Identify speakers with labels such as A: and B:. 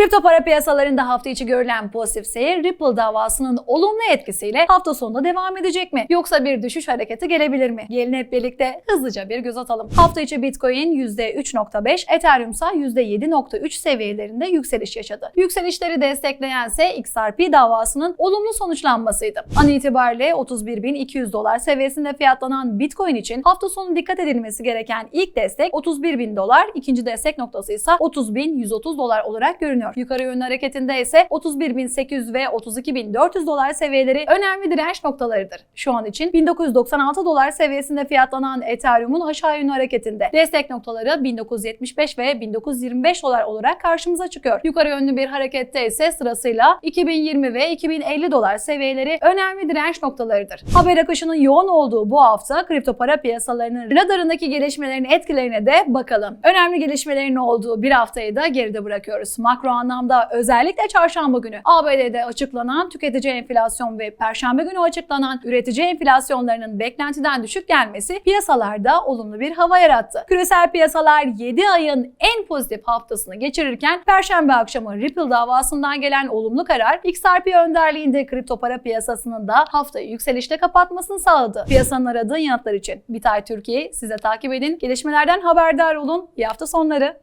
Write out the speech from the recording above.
A: Kripto para piyasalarında hafta içi görülen pozitif seyir Ripple davasının olumlu etkisiyle hafta sonunda devam edecek mi? Yoksa bir düşüş hareketi gelebilir mi? Gelin hep birlikte hızlıca bir göz atalım. Hafta içi Bitcoin %3.5, Ethereum ise %7.3 seviyelerinde yükseliş yaşadı. Yükselişleri destekleyense XRP davasının olumlu sonuçlanmasıydı. An itibariyle 31.200 dolar seviyesinde fiyatlanan Bitcoin için hafta sonu dikkat edilmesi gereken ilk destek 31.000 dolar, ikinci destek noktası ise 30.130 dolar olarak görünüyor. Yukarı yönlü hareketinde ise 31.800 ve 32.400 dolar seviyeleri önemli direnç noktalarıdır. Şu an için 1996 dolar seviyesinde fiyatlanan Ethereum'un aşağı yönlü hareketinde. Destek noktaları 1975 ve 1925 dolar olarak karşımıza çıkıyor. Yukarı yönlü bir harekette ise sırasıyla 2020 ve 2050 dolar seviyeleri önemli direnç noktalarıdır. Haber akışının yoğun olduğu bu hafta kripto para piyasalarının radarındaki gelişmelerin etkilerine de bakalım. Önemli gelişmelerin olduğu bir haftayı da geride bırakıyoruz. Makro anlamda özellikle çarşamba günü ABD'de açıklanan tüketici enflasyon ve perşembe günü açıklanan üretici enflasyonlarının beklentiden düşük gelmesi piyasalarda olumlu bir hava yarattı. Küresel piyasalar 7 ayın en pozitif haftasını geçirirken perşembe akşamı Ripple davasından gelen olumlu karar XRP önderliğinde kripto para piyasasının da haftayı yükselişte kapatmasını sağladı. Piyasanın aradığı yanıtlar için Bitay Türkiye size takip edin. Gelişmelerden haberdar olun. İyi hafta sonları.